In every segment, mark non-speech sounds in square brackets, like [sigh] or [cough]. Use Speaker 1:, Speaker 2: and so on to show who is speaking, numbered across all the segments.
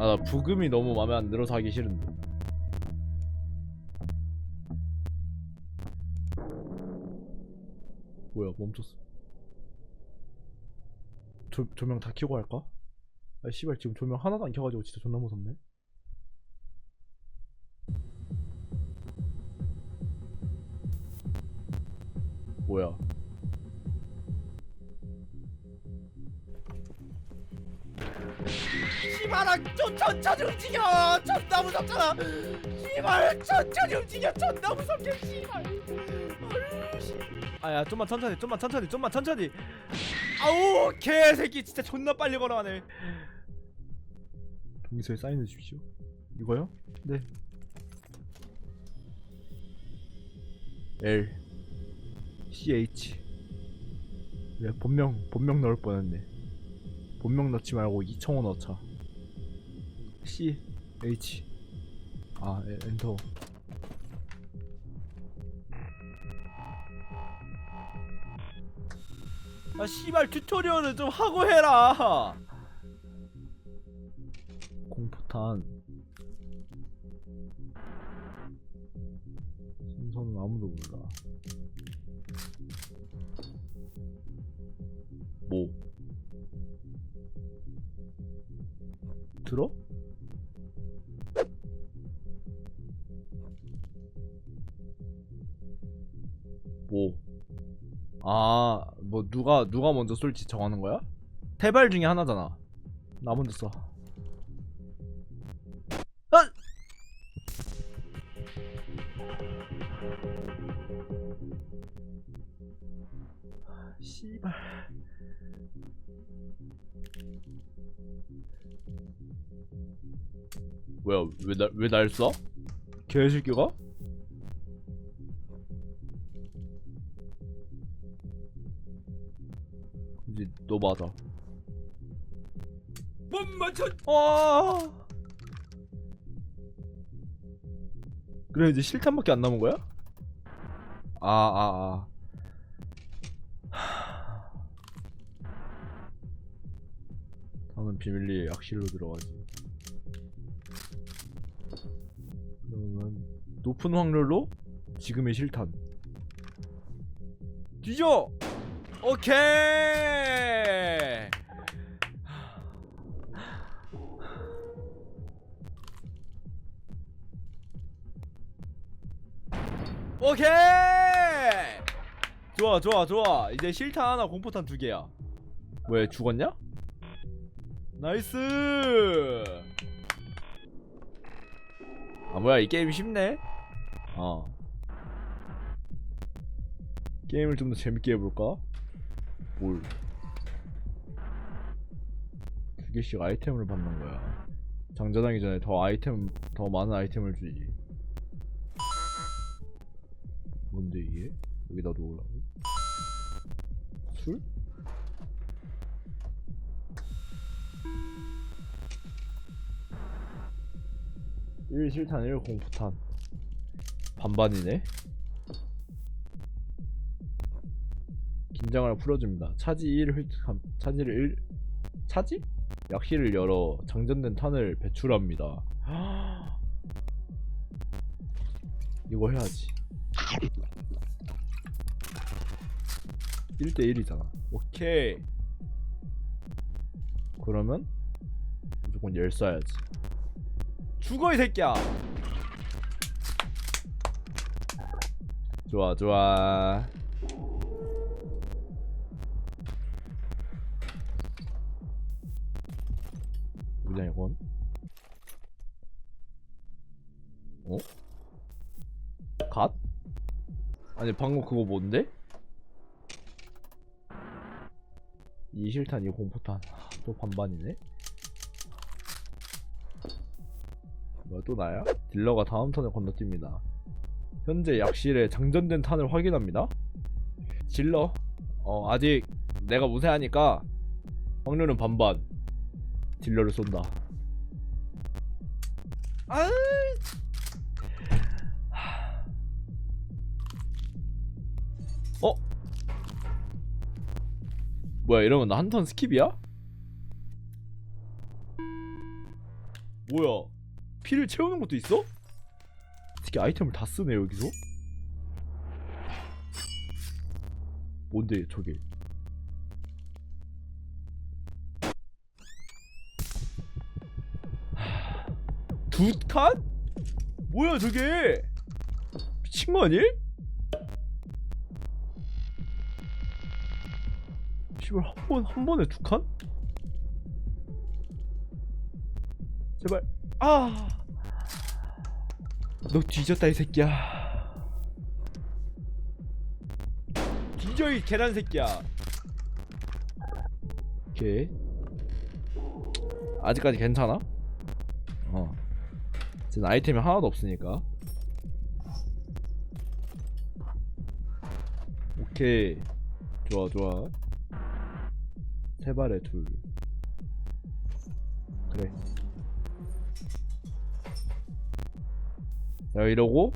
Speaker 1: 아, 나 부금이 너무 마음에 안 들어서 하기 싫은데. 뭐야, 멈췄어. 조, 조명 다 켜고 할까? 아, 씨발, 지금 조명 하나도 안 켜가지고 진짜 존나 무섭네. 뭐야?
Speaker 2: 씨발아 좀 천천히 움직여 존나 무섭잖아 씨발 천천히 움직여 존나 무섭게 씨발.
Speaker 1: 아야, 좀만 천천히, 좀만 천천히, 좀만 천천히.
Speaker 2: 아우 개새끼 진짜 존나 빨리 걸어가네
Speaker 1: 동의서에 사인해 주십시오. 이거요? 네. L C H 네, 본명 본명 넣을 뻔했네. 본명 넣지 말고 이청호 넣자. C H 아 에, 엔터.
Speaker 2: 아 씨발 튜토리얼을 좀 하고 해라
Speaker 1: 공포탄. 순서는 아무도 몰라. 뭐? 들어? 아, 뭐 누가 누가 먼저 쏠지 정하는 거야? 세 발 중에 하나잖아. 나 먼저 써. 아! 씨발. 뭐야? 왜날왜날 쏴? 개새끼가? 이제 너 맞아.
Speaker 2: 못 맞춰
Speaker 1: 아. 그래 이제 실탄밖에 안 남은 거야? 아 아, 아. [sighs] 나는 비밀리에 약실로 들어가지. 그러면 높은 확률로 지금의 실탄.
Speaker 2: 뒤져 오케이! 오케이!
Speaker 1: 좋아 좋아 좋아. 이제 실탄 하나 공포탄 두 개야. 왜 죽었냐? 나이스! 아 뭐야 이 게임 쉽네? 어. 게임을 좀 더 재밌게 해볼까? 뭘? 두 개씩 아이템을 받는 거야 장전하기 전에 더 아이템 더 많은 아이템을 주지 뭔데 이게? 여기다 놓으라고? 술? 일 실탄 1 공포탄 반반이네 긴장을 풀어줍니다. 차지 1 획득함 차지를 1 차지? 약실을 열어 장전된 탄을 배출합니다. [gasps] 이거 해야지. 1대1이잖아. 오케이. 그러면 무조건 열 쏴야지.
Speaker 2: 죽어 이 새끼야!
Speaker 1: 좋아 좋아 뭐냐 이건 어? 갓? 아니 방금 그거 뭔데? 이 실탄 이 공포탄 하, 또 반반이네 뭐야 또 나야? 딜러가 다음 턴에 건너뜁니다 현재 약실에 장전된 탄을 확인합니다. 질러. 어 아직 내가 우세하니까 확률은 반반. 딜러를 쏜다.
Speaker 2: 아
Speaker 1: 어? 뭐야 이러면 나 한 턴 스킵이야? 뭐야 피를 채우는 것도 있어? 특히 아이템을 다 쓰네 여기서 뭔데 저게 두 칸? 뭐야 저게 미친 거 아니? 씨발 한번 한 번에 두 칸? 제발 아! 너 뒤졌다 이 새끼야 뒤져 이 계란 새끼야 오케이 아직까지 괜찮아? 어 지금 아이템이 하나도 없으니까. 오케이. 좋아 좋아. 세 발에 둘. 그래. 자 이러고.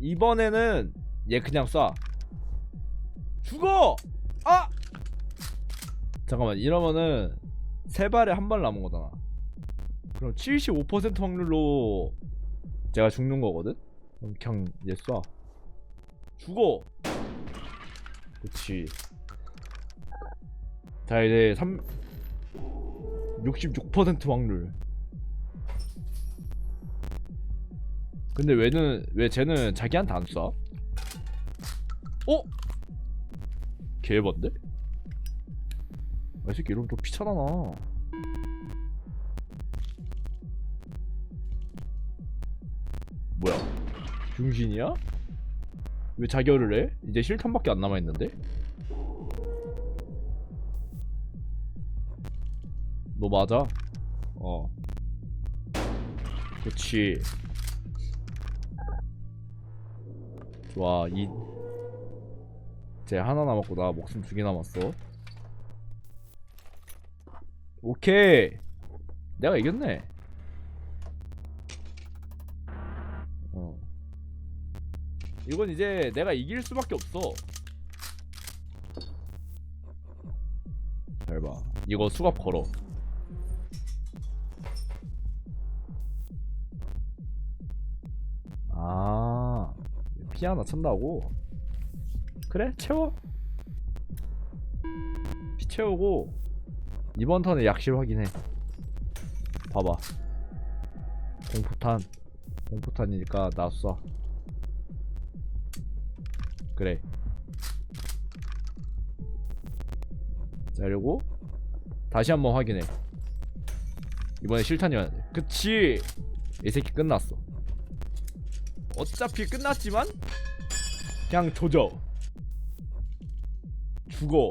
Speaker 1: 이번에는 얘 그냥 쏴. 죽어! 아! 잠깐만 이러면은 세 발에 한 발 남은 거잖아 그럼 75% 확률로 제가 죽는 거거든 그럼 그냥 얘 쏴 죽어 그치 자 이제 3 66% 확률 근데 왜는 왜 쟤는 자기한테 안 쏴? 어? 개번데? 아, 이 새끼 이러면 또 피차잖아 뭐야 중신이야? 왜 자결을 해? 이제 실탄밖에 안 남아있는데? 너 맞아? 어 그치 좋아 이... 쟤 하나 남았고 나 목숨 두 개 남았어 오케이 내가 이겼네 이건 이제 내가 이길 수밖에 없어 잘봐 이거 수갑 걸어 아, 피 하나 찬다고? 그래, 채워. 피 채우고 이번 턴에 약실 확인해. 봐봐. 공포탄, 공포탄이니까 나 쏴. 그래. 자, 그리고 다시 한번 확인해. 이번에 실탄이어야 돼. 그치. 이 새끼 끝났어. 어차피 끝났지만 그냥 조져 죽어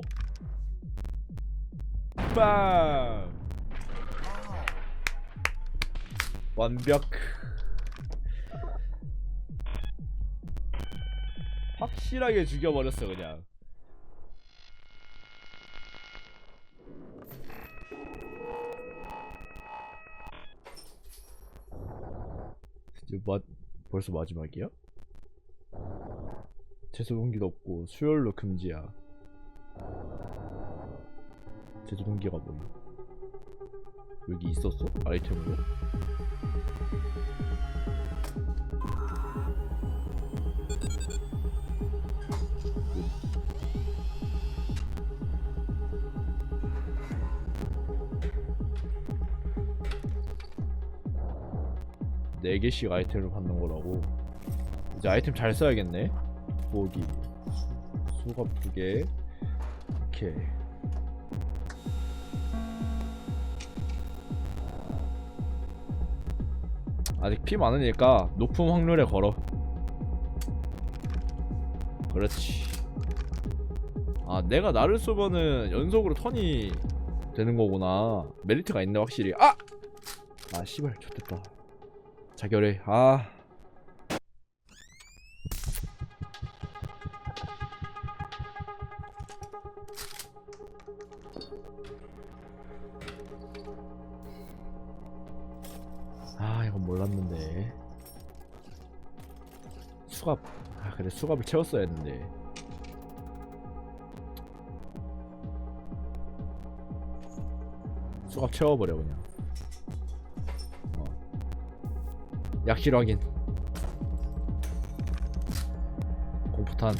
Speaker 1: 빵 완벽 확실하게 죽여버렸어 그냥 이제 마, 벌써 마지막이야? 제소동기도 없고 수혈로 금지야 제소동기가 뭐야 여기 있었어? 아이템으로? 네 개씩 아이템을 받는 거라고. 이제 아이템 잘 써야겠네. 보기. 수- 수갑 두개. 오케이. 아직 피 많으니까 높은 확률에 걸어. 그렇지. 아 내가 나를 쏘면은 연속으로 턴이 되는 거구나. 메리트가 있네 확실히. 아! 아 씨발 좋됐다 자결해. 아. 아 이건 몰랐는데. 수갑. 아 그래 수갑을 채웠어야 했는데. 수갑 채워버려 그냥 약실 확인. 공포탄.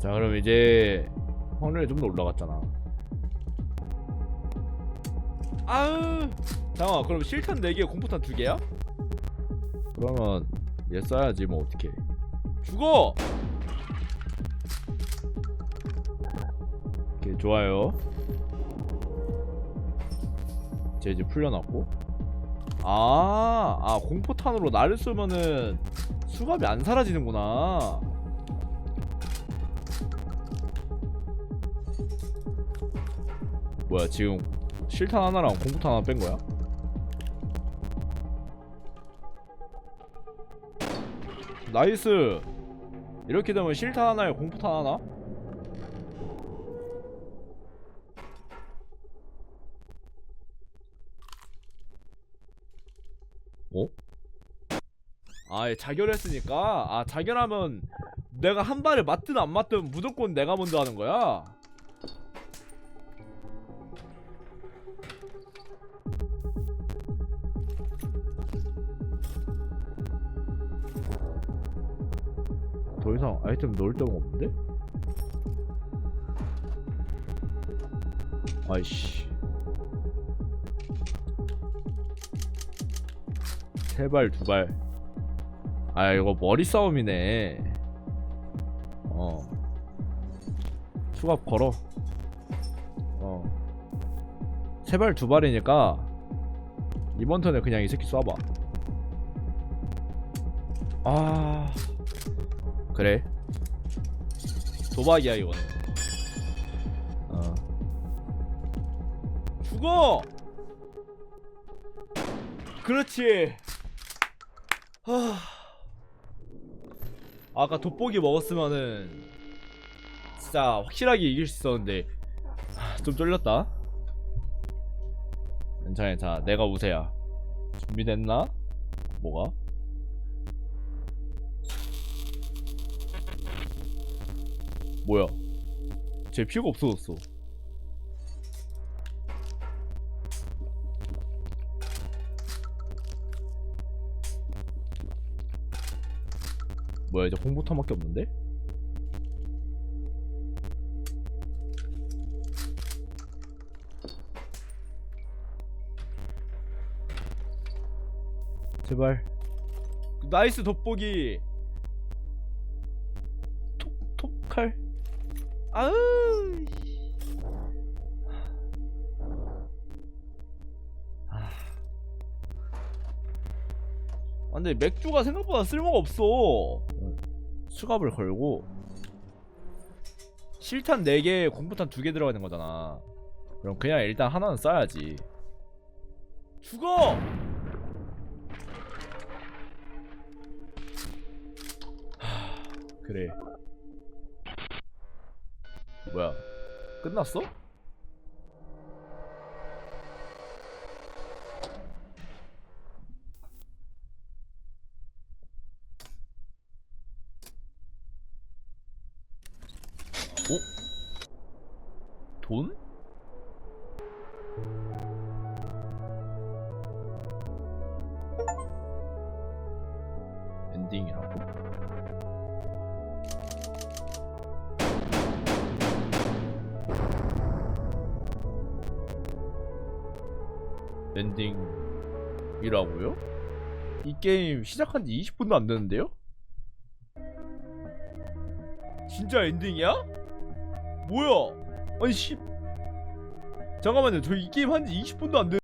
Speaker 1: 자 그럼 이제 확률이 좀 더 올라갔잖아. 아으 잠깐만 그럼 실탄 4개 공포탄 2개야? 그러면 얘 써야지 뭐 어떻게 죽어! 오케이 좋아요 쟤 이제 풀려났고 아, 아 공포탄으로 나를 쏘면은 수갑이 안 사라지는구나 뭐야 지금 실탄 하나랑 공포탄 하나 뺀 거야? 나이스 이렇게 되면 실탄 하나에 공포탄 하나? 어? 아, 얘 자결했으니까 아 자결하면 내가 한 발에 맞든 안 맞든 무조건 내가 먼저 하는 거야. 이상 아이템 넣을 데가 없는데? 아이씨. 세 발 두발. 아 이거 머리 싸움이네. 어. 수갑 걸어. 어세 발 두 발이니까 이번 턴에 그냥 이 새끼 쏴봐. 아 그래. 도박이야 이거는. 어. 죽어! 그렇지. 하... 아까 돋보기 먹었으면은 진짜 확실하게 이길 수 있었는데. 하, 좀 쫄렸다. 괜찮아 괜찮아. 내가 우세야. 준비됐나? 뭐가? 뭐야? 제 피가 없어졌어. 뭐야 이제 공포탄밖에 없는데? 제발 나이스 돋보기 아으 아. 근데 맥주가 생각보다 쓸모가 없어. 수갑을 걸고. 실탄 4개 공포탄 2개 들어가는 거잖아. 그럼 그냥 일단 하나는 써야지. 죽어! 하, 그래 뭐야 끝났어? 어? 돈? 엔딩이라고요? 이 게임 시작한 지 20분도 안 됐는데요? 진짜 엔딩이야? 뭐야? 아니 씨 잠깐만요 저 이 게임 한 지 20분도 안 됐...